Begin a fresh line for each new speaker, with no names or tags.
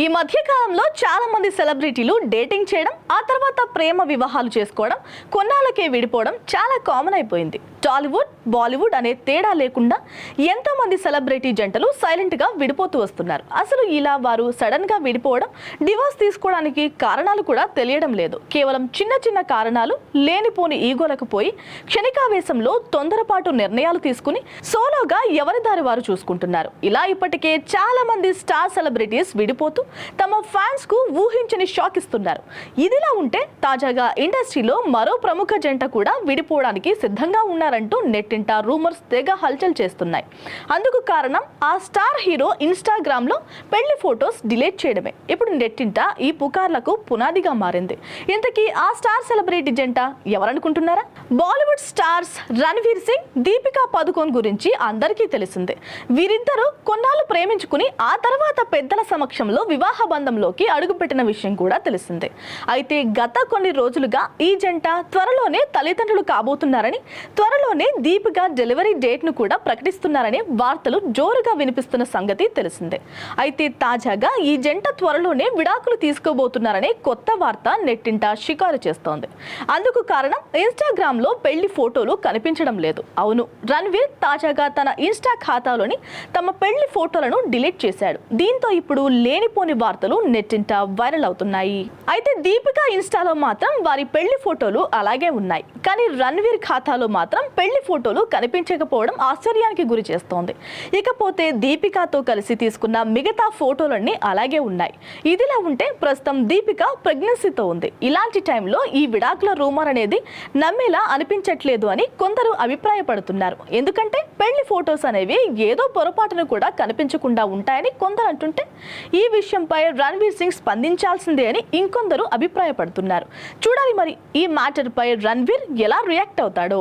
ఈ మధ్య కాలంలో చాలా మంది సెలబ్రిటీలు డేటింగ్ చేయడం ఆ తర్వాత ప్రేమ వివాహాలు చేసుకోవడం కొన్నాళ్ళకే విడిపోవడం చాలా కామన్ అయిపోయింది. టాలీవుడ్ బాలీవుడ్ అనే తేడా లేకుండా ఎంతో మంది సెలబ్రిటీ జంటలు సైలెంట్గా విడిపోతూ వస్తున్నారు. అసలు ఇలా వారు సడన్గా విడిపోవడం డివోర్స్ తీసుకోవడానికి కారణాలు కూడా తెలియడం లేదు. కేవలం చిన్న చిన్న కారణాలు లేనిపోని ఈగోలకు పోయి క్షణికావేశంలో తొందరపాటు నిర్ణయాలు తీసుకుని సోలోగా ఎవరి దారి వారు చూసుకుంటున్నారు. ఇలా ఇప్పటికే చాలా మంది స్టార్ సెలబ్రిటీస్ విడిపోతూ తమ ఫ్యాన్స్కు ఊహించని షాక్ ఇస్తున్నారు. ఇదిలా ఉంటే తాజాగా ఇండస్ట్రీలో మరో ప్రముఖ జంట కూడా విడిపోవడానికి సిద్ధంగా ఉన్నారంటూ నెట్టింట రూమర్స్ తెగ హల్చల్ చేస్తున్నాయి. అందుకు కారణం ఆ స్టార్ హీరో ఇన్స్టాగ్రామ్లో పెళ్ళి ఫొటోస్ డిలీట్ చేయడమే. ఇప్పుడు నెట్టింట ఈ పుకార్లకు పునాదిగా మారింది. ఇంతకీ ఆ స్టార్ సెలబ్రిటీ జంట ఎవరనుకుంటున్నారా? బాలీవుడ్ స్టార్స్ రణ్వీర్ సింగ్ దీపికా పదుకోన్ గురించి అందరికీ తెలిసిందే. వీరిద్దరూ కొన్నాళ్ళు ప్రేమించుకుని ఆ తర్వాత పెద్దల సమక్షంలో వివాహ బంధంలోకి అడుగుపెట్టిన విషయం కూడా తెలిసిందే. అయితే గత కొన్ని రోజులుగా ఈ జంట త్వరలోనే తల్లిదండ్రులు కాబోతున్నారని త్వరలోనే దీపిక డెలివరీ డేట్ను కూడా ప్రకటిస్తున్నారని వార్తలు జోరుగా వినిపిస్తున్న సంగతి తెలిసిందే. అయితే తాజాగా ఈ జంట త్వరలోనే విడాకులు తీసుకోబోతున్నారనే కొత్త వార్త నెట్టింట షికారు చేస్తోంది. అందుకు కారణం ఇన్స్టాగ్రామ్లో పెళ్ళి ఫోటోలు కనిపించడం లేదు. అవును రణ్వీర్ తాజాగా తన ఇన్స్టా ఖాతాలోని తమ పెళ్ళి ఫోటోలను డిలీట్ చేశాడు. దీంతో ఇప్పుడు లేనిపో లేనిపోని వార్తలు నెట్టింట వైరల్ అవుతున్నాయి. అయితే దీపిక ఇన్స్టాలో మాత్రం వారి పెళ్ళి ఫోటోలు అలాగే ఉన్నాయి. కానీ రణ్వీర్ ఖాతాలో మాత్రం పెళ్ళి ఫోటోలు కనిపించకపోవడం ఆశ్చర్యానికి గురి చేస్తోంది. ఇకపోతే దీపికతో కలిసి తీసుకున్న మిగతా ఫోటోలన్నీ అలాగే ఉన్నాయి. ఇదిలా ఉంటే ప్రస్తుతం దీపిక ప్రెగ్నెన్సీతో ఉంది. ఇలాంటి టైంలో ఈ విడాకుల రూమర్ అనేది నమ్మేలా అనిపించట్లేదు అని కొందరు అభిప్రాయపడుతున్నారు. ఎందుకంటే పెళ్ళి ఫోటోస్ అనేవి ఏదో పొరపాటును కూడా కనిపించకుండా ఉంటాయని కొందరు అంటుంటే ఈ విషయం విషయంపై రణ్వీర్ సింగ్ స్పందించాల్సిందే అని ఇంకొందరు అభిప్రాయపడుతున్నారు. చూడాలి మరి ఈ మ్యాటర్పై రణ్వీర్ ఎలా రియాక్ట్ అవుతాడో.